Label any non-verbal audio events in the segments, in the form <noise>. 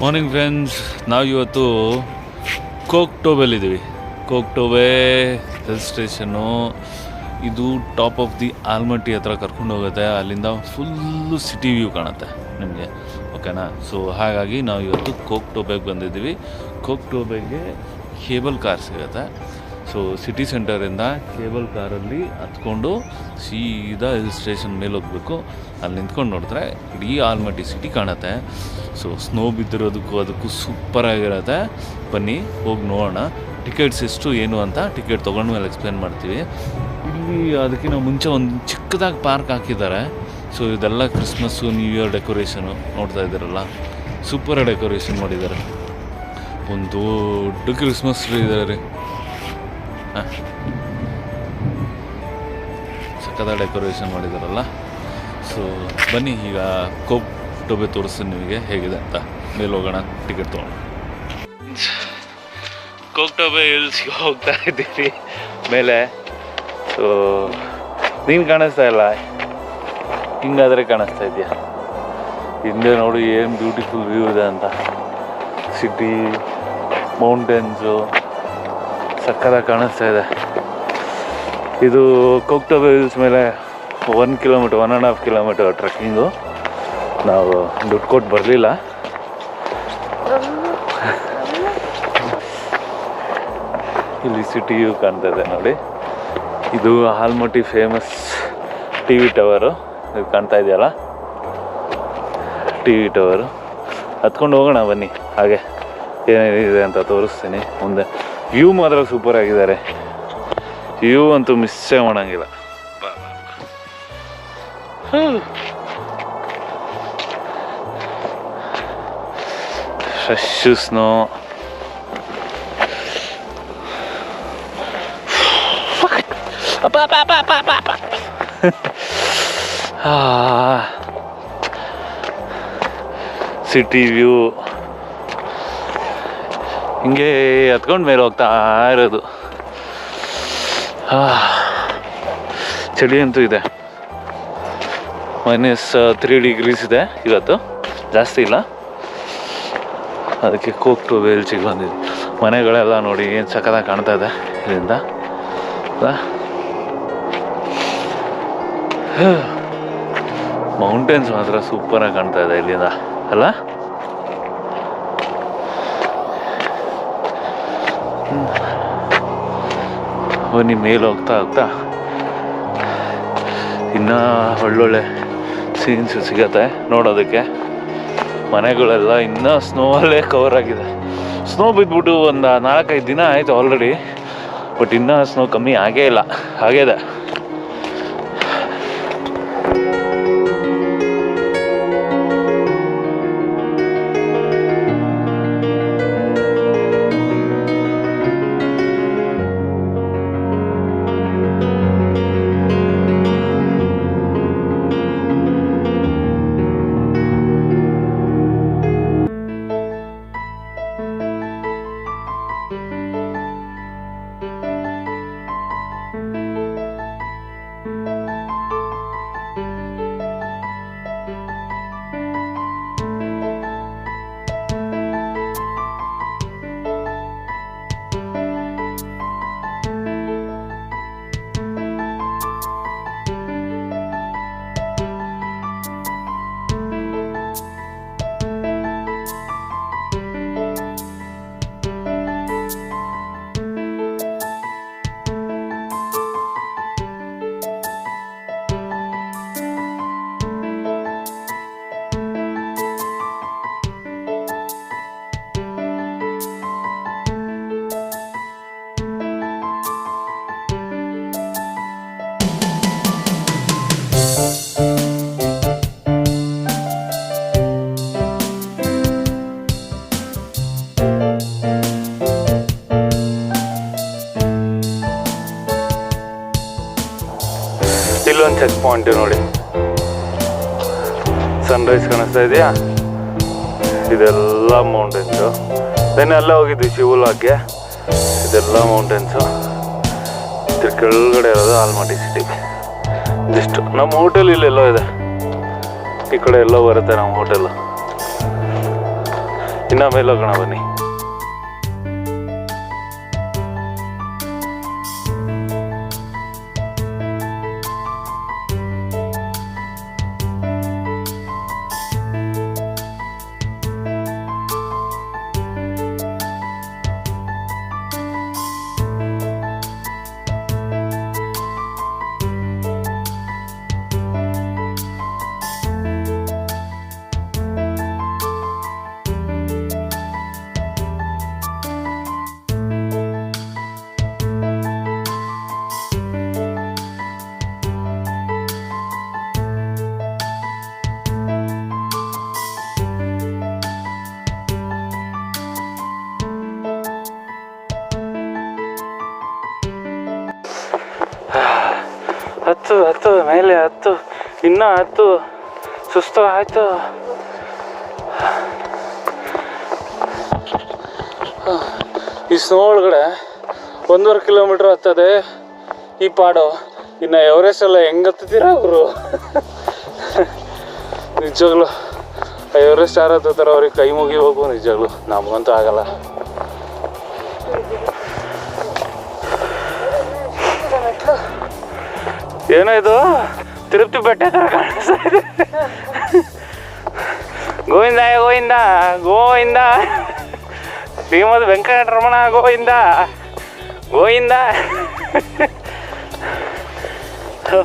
Morning friends ನಾವು ಇವತ್ತು Kok ಟೋಬೆಲ್ಲಿದ್ದೀವಿ ಕೋಕ್ ಟೋಬೆ ಹಿಲ್ ಸ್ಟೇಷನ್ನು ಇದು ಟಾಪ್ ಆಫ್ ದಿ ಆಲ್ಮಟ್ಟಿ ಹತ್ರ ಕರ್ಕೊಂಡು ಹೋಗುತ್ತೆ. ಅಲ್ಲಿಂದ ಫುಲ್ಲು ಸಿಟಿ ವ್ಯೂ ಕಾಣುತ್ತೆ ನಿಮಗೆ. ಓಕೆನಾ ಸೊ ಹಾಗಾಗಿ ನಾವು ಇವತ್ತು ಕೋಕ್ ಟೋಬೆಗೆ ಬಂದಿದ್ದೀವಿ. ಕೋಕ್ ಟೋಬೆಗೆ ಕೇಬಲ್ ಕಾರ್ ಸಿಗುತ್ತೆ. ಸೊ ಸಿಟಿ ಸೆಂಟರಿಂದ ಕೇಬಲ್ ಕಾರಲ್ಲಿ ಹತ್ಕೊಂಡು ಸೀದಾ ಹಿಲ್ ಸ್ಟೇಷನ್ ಮೇಲೆ ಹೋಗ್ಬೇಕು. ಅಲ್ಲಿ ನಿಂತ್ಕೊಂಡು ನೋಡಿದ್ರೆ ಇಡೀ ಆಲ್ಮಟ್ಟಿ ಸಿಟಿ ಕಾಣುತ್ತೆ. ಸೊ ಸ್ನೋ ಬಿದ್ದಿರೋದಕ್ಕೂ ಅದಕ್ಕೂ ಸೂಪರಾಗಿರುತ್ತೆ ಬನ್ನಿ, ಹೋಗಿ ನೋಡೋಣ. ಟಿಕೆಟ್ಸ್ ಎಷ್ಟು, ಏನು ಅಂತ ಟಿಕೆಟ್ ತೊಗೊಂಡ್ಮೇಲೆ ಎಕ್ಸ್ಪ್ಲೇನ್ ಮಾಡ್ತೀವಿ. ಇಲ್ಲಿ ಅದಕ್ಕಿಂತ ಮುಂಚೆ ಒಂದು ಚಿಕ್ಕದಾಗಿ ಪಾರ್ಕ್ ಹಾಕಿದ್ದಾರೆ. ಸೊ ಇದೆಲ್ಲ ಕ್ರಿಸ್ಮಸ್ಸು ನ್ಯೂ ಇಯರ್ ಡೆಕೋರೇಷನು ನೋಡ್ತಾ ಇದ್ದೀರಲ್ಲ. ಸೂಪರ್ ಡೆಕೋರೇಷನ್ ಮಾಡಿದ್ದಾರೆ. ಒಂದು ದೊಡ್ಡ ಕ್ರಿಸ್ಮಸ್ ಟ್ರೀ ಇದ್ದಾರೆ ರೀ. ಸಕ್ಕದ ಡೆಕೋರೇಷನ್ ಮಾಡಿದಾರಲ್ಲ. ಸೊ ಬನ್ನಿ, ಈಗ ಕೋಪ್ ಟೊಬೆ ತೋರಿಸ್ತೀನಿ ನಿಮಗೆ, ಹೇಗಿದೆ ಅಂತ. ಮೇಲೆ ಹೋಗೋಣ ಟಿಕೆಟ್ ತೊಗೊಂಡು ಕೋಕ್ ಟೊಬೆ ಹಿಲ್ಸ್ಗೆ ಹೋಗ್ತಾ ಇದ್ದೀವಿ, ಮೇಲೆ. ಸೊ ನೀನು ಕಾಣಿಸ್ತಾ ಇಲ್ಲ. ಹಿಂಗಾದರೆ ಕಾಣಿಸ್ತಾ ಇದೆಯಾ? ಹಿಂದೆ ನೋಡಿ, ಏನು ಬ್ಯೂಟಿಫುಲ್ ವ್ಯೂ ಇದೆ ಅಂತ. ಸಿಟಿ ಮೌಂಟೇನ್ಸು ಸಕ್ಕದಾಗಿ ಕಾಣಿಸ್ತಾ ಇದೆ. ಇದು ಕೋಕ್ಟೋಬೆ ಹಿಲ್ಸ್ ಮೇಲೆ one kilometre one and half kilometre trekking ನಾವು ದುಡ್ಡು ಕೊಟ್ಟು ಬರಲಿಲ್ಲ. ಇಲ್ಲಿ ಸಿಟಿಯು ಕಾಣ್ತಾ ಇದೆ ನೋಡಿ. ಇದು Almaty famous T V tower ಇದು ಕಾಣ್ತಾ ಇದೆಯಲ್ಲ? ಟಿ ವಿ ಟವರು ಹತ್ಕೊಂಡು ಹೋಗೋಣ ಬನ್ನಿ. ಹಾಗೆ ಏನೇನಿದೆ ಅಂತ ತೋರಿಸ್ತೀನಿ ಮುಂದೆ. ವ್ಯೂ ಮಾತ್ರ ಸೂಪರ್ ಆಗಿದ್ದಾರೆ. ವ್ಯೂ ಅಂತೂ ಮಿಸ್ಸೇ ಮಾಡಂಗಿಲ್ಲ. ಫ್ರೆಶ್ ಸ್ನೋ ಸಿಟಿ ವ್ಯೂ ಹಿಂಗೆ ಹತ್ಕೊಂಡು ಮೇಲೆ ಹೋಗ್ತಾ ಇರೋದು. ಚಳಿ ಅಂತೂ ಇದೆ. ಮೈನಸ್ ತ್ರೀ ಡಿಗ್ರೀಸ್ ಇದೆ ಇವತ್ತು. ಜಾಸ್ತಿ ಇಲ್ಲ. ಅದಕ್ಕೆ ಕೋಕ್ಟು ವೇಲ್ಚಿಗೆ ಬಂದಿದೆ. ಮನೆಗಳೆಲ್ಲ ನೋಡಿ ಏನು ಸಕದ ಕಾಣ್ತಾ ಇದೆ ಇದರಿಂದ. ಮೌಂಟೇನ್ಸ್ ಮಾತ್ರ ಸೂಪರಾಗಿ ಕಾಣ್ತಾ ಇದೆ ಇಲ್ಲಿಂದ. ಅಲ್ಲ? ಬನ್ನಿ, ಮೇಲೆ ಹೋಗ್ತಾ ಹೋಗ್ತಾ. ಇನ್ನೂ ಒಳ್ಳೊಳ್ಳೆ ಸೀನ್ಸ್ ಸಿಗತ್ತೆ ನೋಡೋದಕ್ಕೆ. ಮನೆಗಳೆಲ್ಲ ಇನ್ನೂ ಸ್ನೋವಲ್ಲೇ ಕವರ್ ಆಗಿದೆ. ಸ್ನೋ ಬಿದ್ದುಬಿಟ್ಟು ಒಂದು ನಾಲ್ಕೈದು ದಿನ ಆಯಿತು ಆಲ್ರೆಡಿ ಬಟ್ ಇನ್ನೂ ಸ್ನೋ ಕಮ್ಮಿ ಆಗೇ ಇಲ್ಲ ಹಾಗೇದೆ ಪಾಯಿಂಟ್ ನೋಡಿ. ಸನ್ರೈಸ್ ಕಾಣಿಸ್ತಾ ಇದೆಯಾ? ಇದೆಲ್ಲ ಮೌಂಟೇನ್ಸು ದೆನ್ ಎಲ್ಲ ಹೋಗಿದ್ವಿ ಶಿವಲಾಗೆ ಇದೆಲ್ಲ ಮೌಂಟೇನ್ಸು ಇದ್ರ ಕೆಳಗಡೆ ಇರೋದು ಆಲ್ಮಟ್ಟಿ ಸಿಟಿ ಜಸ್ಟ್ ನಮ್ಮ ಹೋಟೆಲ್ ಇಲ್ಲೆಲ್ಲೋ ಇದೆ. ಈ ಕಡೆ ಎಲ್ಲೋ ಬರುತ್ತೆ ನಮ್ಮ ಹೋಟೆಲ್ ಇನ್ನ ಮೇಲೆ ಹೋಗೋಣ ಬನ್ನಿ. ಹತ್ತು ಇನ್ನ ಹತ್ತು ಸುಸ್ತು ಆಯಿತು. ಈ ಸ್ನೋ ಒಳಗಡೆ ಒಂದೂವರೆ ಕಿಲೋಮೀಟ್ರ್ ಹತ್ತದೆ ಈ ಪಾಡು. ಇನ್ನು ಎವರೆಸ್ಟ್ ಎಲ್ಲ ಹೆಂಗೆ ಹತ್ತುತ್ತೀರಾ ಅವರು <laughs> ನಿಜಗಳು ಎವರೆಸ್ಟ್ ಯಾರು ಹತ್ತಾರ ಅವ್ರಿಗೆ ಕೈ ಮುಗಿ ಹೋಗು ನಿಜವಾಗ್ಲು ನಮಗಂತೂ ಆಗಲ್ಲ. ಏನೋ ಇದು? తిరుపతి పెట్టేశారు Govinda Govinda Govinda. Shrimati Venkataramana Govinda Govinda. So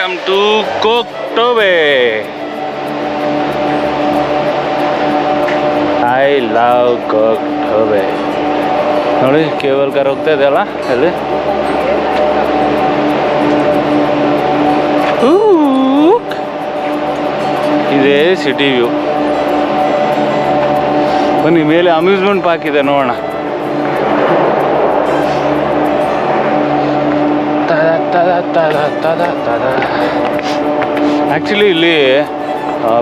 welcome to Koktobe I love Koktobe ನೋಡಿ, ಕೇಬಲ್ ಕಾರ್ ಹೋಗ್ತಾ ಇದೆಯಲ್ಲ ಅಲ್ಲಿ ಇದೇ ಸಿಟಿ ವ್ಯೂ ಬನ್ನಿ, ಮೇಲೆ ಅಮ್ಯೂಸ್ಮೆಂಟ್ ಪಾರ್ಕ್ ಇದೆ, ನೋಡೋಣ. ಆ್ಯಕ್ಚುಲಿ ಇಲ್ಲಿ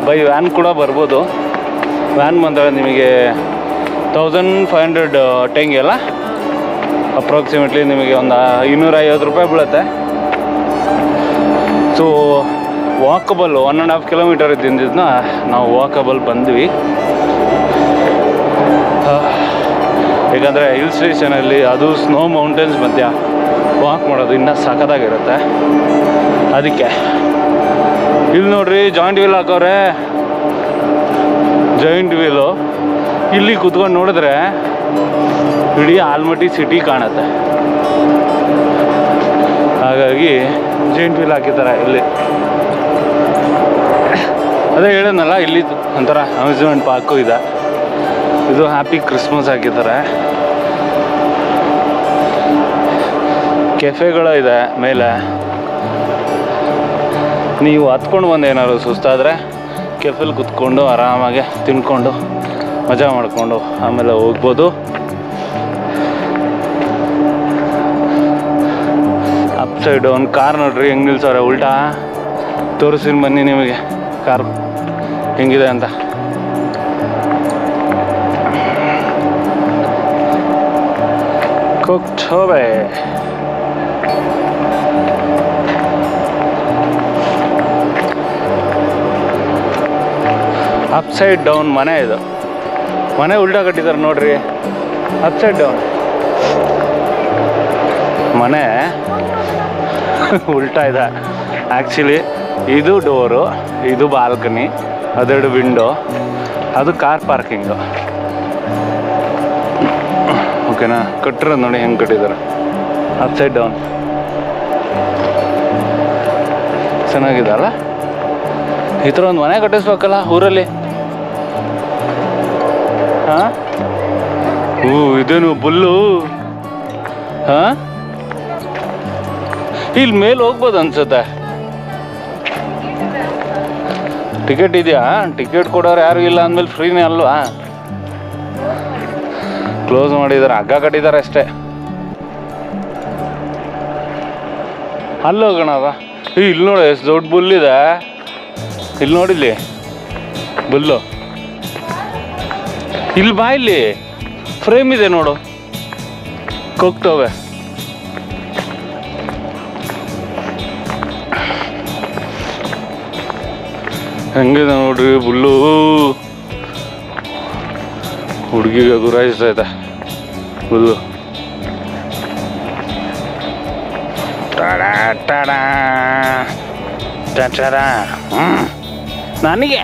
ಬೈ ವ್ಯಾನ್ ಕೂಡ ಬರ್ಬೋದು. ವ್ಯಾನ್ ಬಂದಾಗ ನಿಮಗೆ ತೌಸಂಡ್ ಫೈವ್ ಹಂಡ್ರೆಡ್ ಟೆಂಗೆಲ್ಲ ಅಪ್ರಾಕ್ಸಿಮೇಟ್ಲಿ ನಿಮಗೆ ಒಂದು ಇನ್ನೂರ ಐವತ್ತು ರೂಪಾಯಿ ಬೀಳುತ್ತೆ. So walkable one and half kilometre ಇದ್ದಿದ್ದನ್ನ ನಾವು ವಾಕಬಲ್ ಬಂದ್ವಿ. ಯಾಕಂದರೆ ಹಿಲ್ ಸ್ಟೇಷನಲ್ಲಿ ಅದು ಸ್ನೋ ಮೌಂಟೇನ್ಸ್ ಮಧ್ಯ. ವಾಕ್ ಮಾಡೋದು ಇನ್ನೂ ಸಖತ್ತಾಗಿರುತ್ತೆ. ಅದಕ್ಕೆ, ಇಲ್ಲಿ ನೋಡ್ರಿ ಜಾಯಿಂಟ್ ವೀಲ್ ಹಾಕೋರೆ. ಜಾಯಿಂಟ್ ವೀಲು ಇಲ್ಲಿ ಕುತ್ಕೊಂಡು ನೋಡಿದ್ರೆ, ಇಡೀ ಆಲ್ಮಟ್ಟಿ ಸಿಟಿ ಕಾಣುತ್ತೆ. ಹಾಗಾಗಿ ಜಾಯಿಂಟ್ ವೀಲ್ ಹಾಕಿದ್ದಾರೆ ಇಲ್ಲಿ. ಅದೇ ಹೇಳೋನಲ್ಲ ಇಲ್ಲಿ ಒಂಥರ ಅಮ್ಯೂಸ್ಮೆಂಟ್ ಪಾರ್ಕು ಇದೆ. ಇದು ಹ್ಯಾಪಿ ಕ್ರಿಸ್ಮಸ್ ಹಾಕಿದ್ದಾರೆ. ಕೆಫೆಗಳು ಇದೆ ಮೇಲೆ. ನೀವು ಹತ್ಕೊಂಡು ಬಂದು ಏನಾದ್ರು ಸುಸ್ತಾದರೆ ಕೆಫೆಲಿ ಕುತ್ಕೊಂಡು ಆರಾಮಾಗಿ ತಿನ್ಕೊಂಡು ಮಜಾ ಮಾಡಿಕೊಂಡು ಆಮೇಲೆ ಹೋಗ್ಬೋದು. ಅಪ್ ಸೈಡು ಒಂದು ಕಾರ್ ನೋಡ್ರಿ, ಹೆಂಗೆ ನಿಲ್ಸವ್ರೆ? ಉಲ್ಟಾ ತೋರಿಸಿ ಬನ್ನಿ ನಿಮಗೆ ಕಾರ್ ಹೆಂಗಿದೆ ಅಂತ. ಕುಕ್ಟ್ ಅಪ್ ಸೈಡ್ ಡೌನ್ ಮನೆ ಇದು. ಮನೆ ಉಲ್ಟಾ ಕಟ್ಟಿದ್ದಾರೆ ನೋಡ್ರಿ. ಅಪ್ಸೈಡ್ ಡೌನ್ ಮನೆ <laughs> ಉಲ್ಟಾ ಇದೆ. ಆ್ಯಕ್ಚುಲಿ ಇದು ಡೋರು ಇದು ಬಾಲ್ಕನಿ ಅದೆರಡು ವಿಂಡೋ ಅದು ಕಾರ್ ಪಾರ್ಕಿಂಗು ಓಕೆನಾ ಕಟ್ಟಿರೋದು ನೋಡಿ ಹೆಂಗೆ ಕಟ್ಟಿದ್ದಾರೆ ಅಪ್ಸೈಡ್ ಡೌನ್ ಚೆನ್ನಾಗಿದೆ ಅಲ್ಲ ಈ ಥರ ಒಂದು ಮನೆ ಕಟ್ಟಿಸ್ಬೇಕಲ್ಲ ಊರಲ್ಲಿ? ಹಾಂ? ಇದೇನು ಬುಲ್ಲು? ಹಾಂ? ಇಲ್ಲಿ ಮೇಲೆ ಹೋಗ್ಬೋದು ಅನ್ಸುತ್ತೆ. ಟಿಕೆಟ್ ಇದೆಯಾ? ಟಿಕೆಟ್ ಕೊಡೋರು ಯಾರು ಇಲ್ಲ ಅಂದಮೇಲೆ ಫ್ರೀನೇ ಅಲ್ವಾ? ಕ್ಲೋಸ್ ಮಾಡಿದಾರೆ ಹಗ್ಗ ಕಟ್ಟಿದ್ದಾರೆ ಅಷ್ಟೇ. ಅಲ್ಲಿ ಹೋಗೋಣವ ಇಲ್ಲಿ ನೋಡಿ ಎಷ್ಟು ದೊಡ್ಡ ಬುಲ್ಲಿದೆ. ಇಲ್ಲಿ ನೋಡಿಲ್ಲಿ? ಬುಲ್ಲು. ಇಲ್ಲಿ ಬಾ ಇಲ್ಲಿ. ಫ್ರೇಮ್ ಇದೆ ನೋಡು. ಕೊಕ್ತವೆ ಹೆಂಗಿದೆ ನೋಡ್ರಿ ಬುಲ್ಲು? ಹುಡುಗಿಗೆ ಗುರಾಯಿಸ್ತೈತೆ ಬುಲ್ಲು. Tada tada. ಹ್ಮ್. ನನಗೆ.